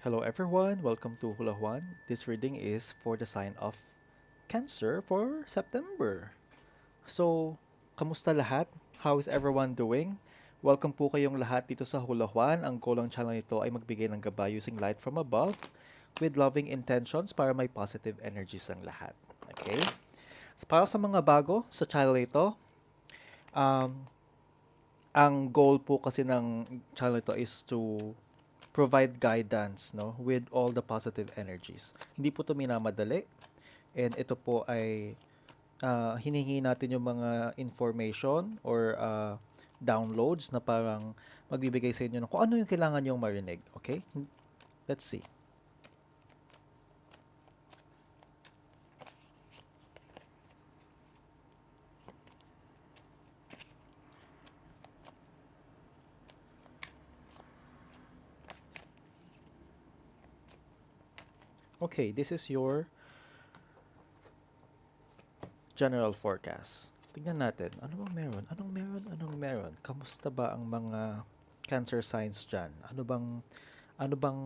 Hello everyone, welcome to Hula Juan. This reading is for the sign of Cancer for September. So, kamusta lahat? How is everyone doing? Welcome po kayong lahat dito sa Hula Juan. Ang goal ng channel nito ay magbigay ng gabay using light from above with loving intentions para may positive energies ang lahat. Okay? Para sa mga bago sa channel ito, um, ang goal po kasi ng channel ito is to provide guidance no with all the positive energies. Hindi po ito minamadali and ito po ay ah, hinihingi natin yung mga information or ah, downloads na parang magbibigay sa inyo ng kung ano yung kailangan yung marinig. Okay? Let's see. Okay, this is your general forecast. Tingnan natin, ano bang meron? Anong meron? Anong meron? Kamusta ba ang mga cancer signs dyan? Ano bang, ano bang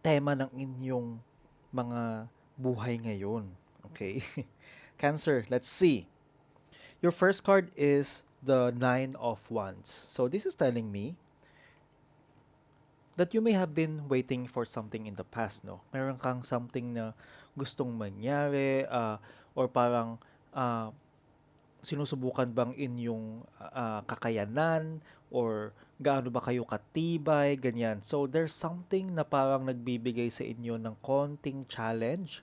tema ng inyong mga buhay ngayon? Okay? cancer, let's see. Your first card is the Nine of Wands. So this is telling me that you may have been waiting for something in the past, no? Meron kang something na gustong mangyari, ah, or parang ah, sinusubukan bang inyong ah, kakayanan, or gaano ba kayo katibay, ganyan. So, there's something na parang nagbibigay sa inyo ng konting challenge.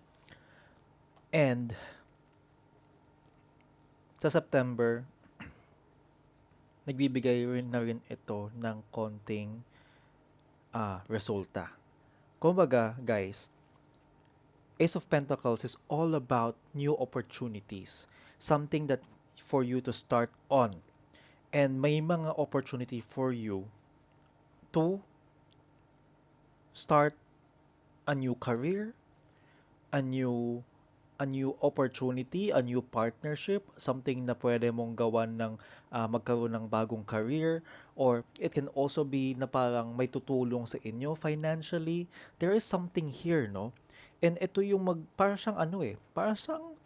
And, sa September, nagbibigay rin na rin ito ng konting ah, resulta. Kumbaga, guys, Ace of Pentacles is all about new opportunities. Something that for you to start on. And may mga opportunity for you to start a new career, a new a new opportunity, a new partnership, something na pwede mong gawan ng ah, magkaroon ng bagong career or it can also be na parang may tutulong sa inyo financially. There is something here, no? And ito yung mag para siyang ano eh, para siyang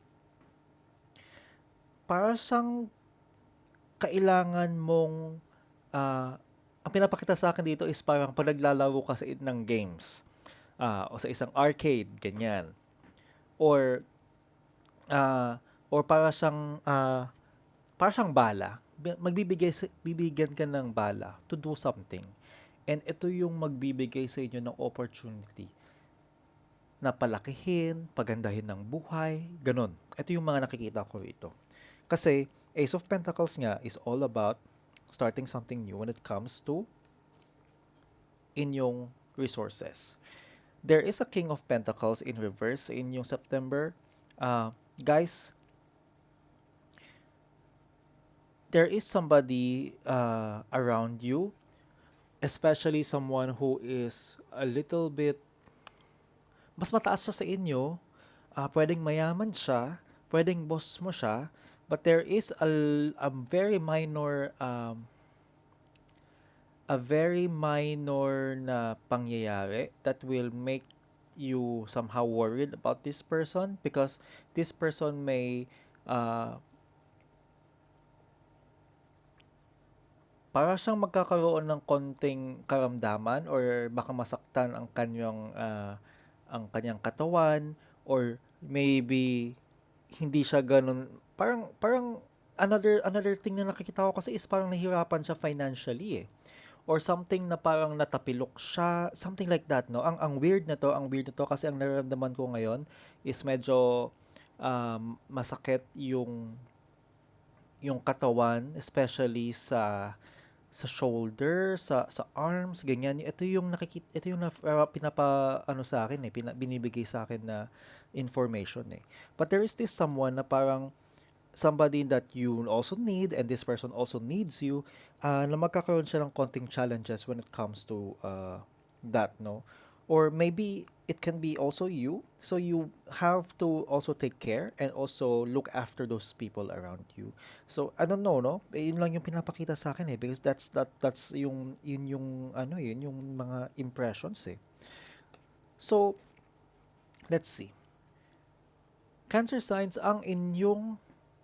para siyang kailangan mong ah, ang pinapakita sa akin dito is parang pag ka sa ng games ah, o sa isang arcade, ganyan. Or ah, or para siyang ah, para siyang bala. Bi- Magbibigay bibigyan ka ng bala to do something. And ito yung magbibigay sa inyo ng opportunity na palakihin, pagandahin ng buhay, ganun. Ito yung mga nakikita ko rito. Kasi Ace of Pentacles nga is all about starting something new when it comes to inyong resources. There is a King of Pentacles in reverse in yung September. Uh, guys, there is somebody uh, around you, especially someone who is a little bit mas mataas siya sa inyo, ah, pwedeng mayaman siya, pwedeng boss mo siya, but there is a, a very minor um, a very minor na pangyayari that will make you somehow worried about this person because this person may uh, para siyang magkakaroon ng konting karamdaman or baka masaktan ang kanyang ah, ang kanyang katawan or maybe hindi siya ganun. Parang parang another another thing na nakikita ko kasi is parang nahirapan siya financially eh or something na parang natapilok siya something like that no ang ang weird na to ang weird na to kasi ang nararamdaman ko ngayon is medyo um, masakit yung yung katawan especially sa sa shoulder, sa sa arms, ganyan. Ito yung nakikita, ito yung na, uh, pinapa ano sa akin eh, pina, binibigay sa akin na information eh. But there is this someone na parang somebody that you also need and this person also needs you uh, na magkakaroon siya ng konting challenges when it comes to uh, that, no? or maybe it can be also you. So you have to also take care and also look after those people around you. So i don't know no? Eh, yun lang yung pinapakita sa akin eh because that's that that's yung yun yung ano yun yung mga impressions eh. So let's see. Cancer signs ang inyong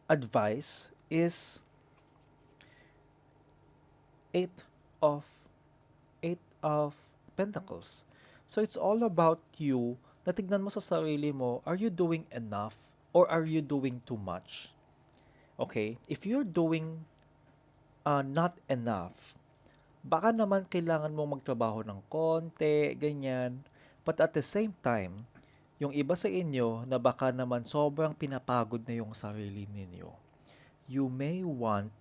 advice is eight of eight of pentacles So it's all about you na tignan mo sa sarili mo, are you doing enough or are you doing too much? Okay? If you're doing uh, not enough, baka naman kailangan mo magtrabaho ng konti, ganyan. But at the same time, yung iba sa inyo na baka naman sobrang pinapagod na yung sarili ninyo, you may want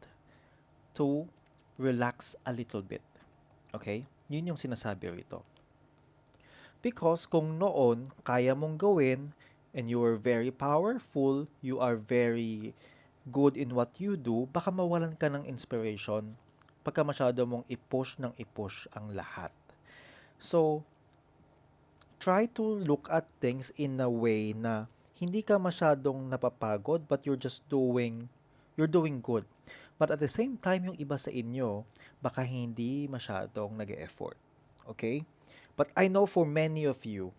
to relax a little bit. Okay? Yun yung sinasabi rito. Because kung noon, kaya mong gawin, and you are very powerful, you are very good in what you do, baka mawalan ka ng inspiration pagka masyado mong i-push ng i-push ang lahat. So, try to look at things in a way na hindi ka masyadong napapagod but you're just doing you're doing good. But at the same time, yung iba sa inyo, baka hindi masyadong nag-effort. Okay? But I know for many of you,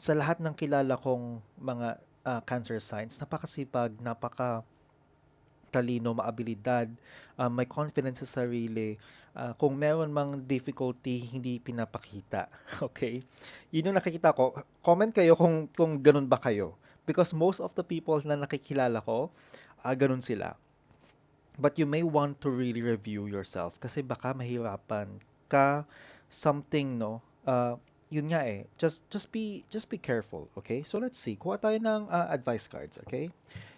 sa lahat ng kilala kong mga uh, cancer signs, napakasipag, napaka talino, maabilidad, uh, may confidence sa sarili. Uh, kung meron mang difficulty, hindi pinapakita. Okay? Yun yung nakikita ko. Comment kayo kung, kung ganun ba kayo. Because most of the people na nakikilala ko, uh, ganun sila. But you may want to really review yourself kasi baka mahirapan ka something no uh, yun nga eh just just be just be careful okay? So let's see. Kuha tayo ng uh, advice cards okay?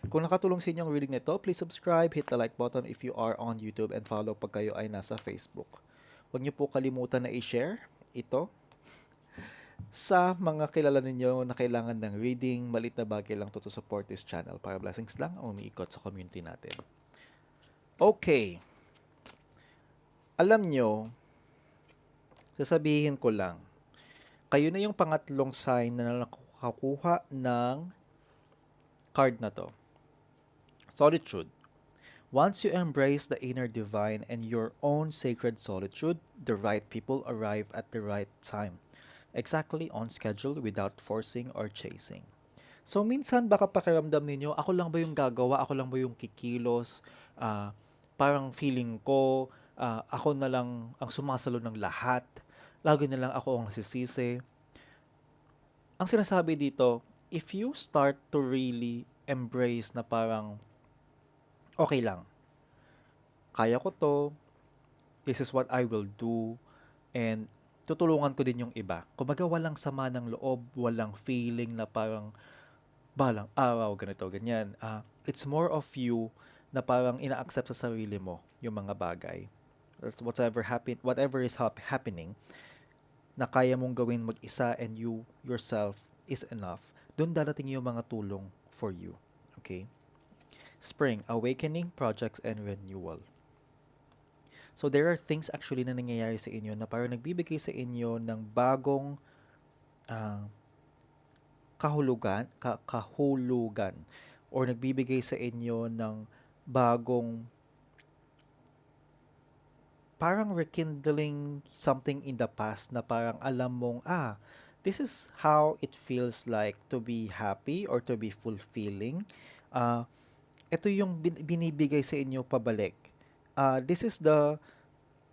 Kung nakatulong sa inyo ang reading nito please subscribe hit the like button if you are on YouTube and follow pag kayo ay nasa Facebook. Huwag niyo po kalimutan na i-share ito sa mga kilala ninyo na kailangan ng reading, malit na bagay lang to to support this channel para blessings lang ang umiikot sa community natin. Okay. Alam nyo, sasabihin ko lang, kayo na yung pangatlong sign na nakakuha ng card na to. Solitude. Once you embrace the inner divine and your own sacred solitude, the right people arrive at the right time, exactly on schedule without forcing or chasing. So minsan baka pakiramdam ninyo, ako lang ba yung gagawa, ako lang ba yung kikilos, uh, parang feeling ko, uh, ako na lang ang sumasalo ng lahat, lagi na lang ako ang nasisisi. Ang sinasabi dito, if you start to really embrace na parang okay lang, kaya ko to, this is what I will do, and tutulungan ko din yung iba. Kumbaga walang sama ng loob, walang feeling na parang balang araw, ganito, ganyan. Uh, it's more of you na parang ina-accept sa sarili mo yung mga bagay whatever happen whatever is hap- happening na kaya mong gawin mag-isa and you yourself is enough, doon darating yung mga tulong for you. Okay? Spring, awakening, projects, and renewal. So there are things actually na nangyayari sa inyo na parang nagbibigay sa inyo ng bagong uh, kahulugan, ka, kahulugan or nagbibigay sa inyo ng bagong parang rekindling something in the past na parang alam mong, ah, this is how it feels like to be happy or to be fulfilling. Uh, ito yung bin- binibigay sa inyo pabalik. Uh, this is the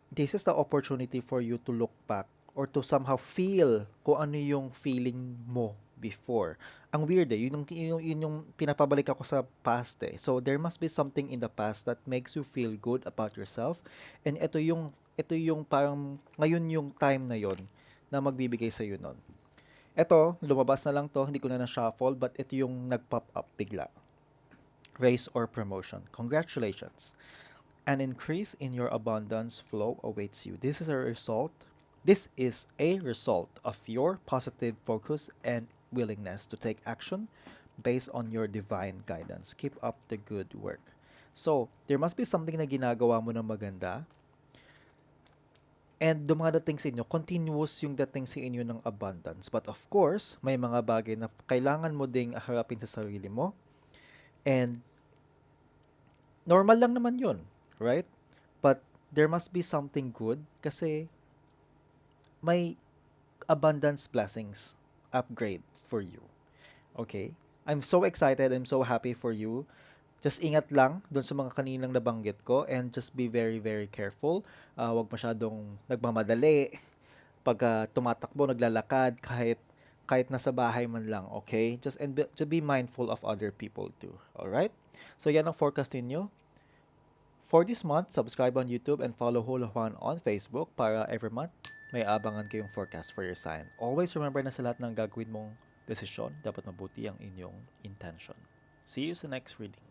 this is the opportunity for you to look back or to somehow feel kung ano yung feeling mo before. Ang weird eh, yun yung, yun, yun yung pinapabalik ako sa past eh. So there must be something in the past that makes you feel good about yourself. And ito yung, ito yung parang, ngayon yung time na yon na magbibigay sa iyo nun. Ito, lumabas na lang to, hindi ko na na-shuffle, but ito yung nag-pop up bigla. Raise or promotion. Congratulations. An increase in your abundance flow awaits you. This is a result This is a result of your positive focus and willingness to take action based on your divine guidance. Keep up the good work. So, there must be something na ginagawa mo ng maganda. And dumadating sa inyo, continuous yung dating sa inyo ng abundance. But of course, may mga bagay na kailangan mo ding harapin sa sarili mo. And normal lang naman yun, right? But there must be something good kasi may abundance blessings upgrade for you. Okay? I'm so excited. I'm so happy for you. Just ingat lang doon sa mga kaninang nabanggit ko and just be very, very careful. Uh, huwag masyadong nagmamadali. Pag ah, tumatakbo, naglalakad, kahit kahit nasa bahay man lang, okay? Just and be, to be mindful of other people too. All right? So yan ang forecast ninyo. For this month, subscribe on YouTube and follow Hula Juan on Facebook para every month may abangan kayong forecast for your sign. Always remember na sa lahat ng gagawin mong desisyon, dapat mabuti ang inyong intention. See you sa next reading.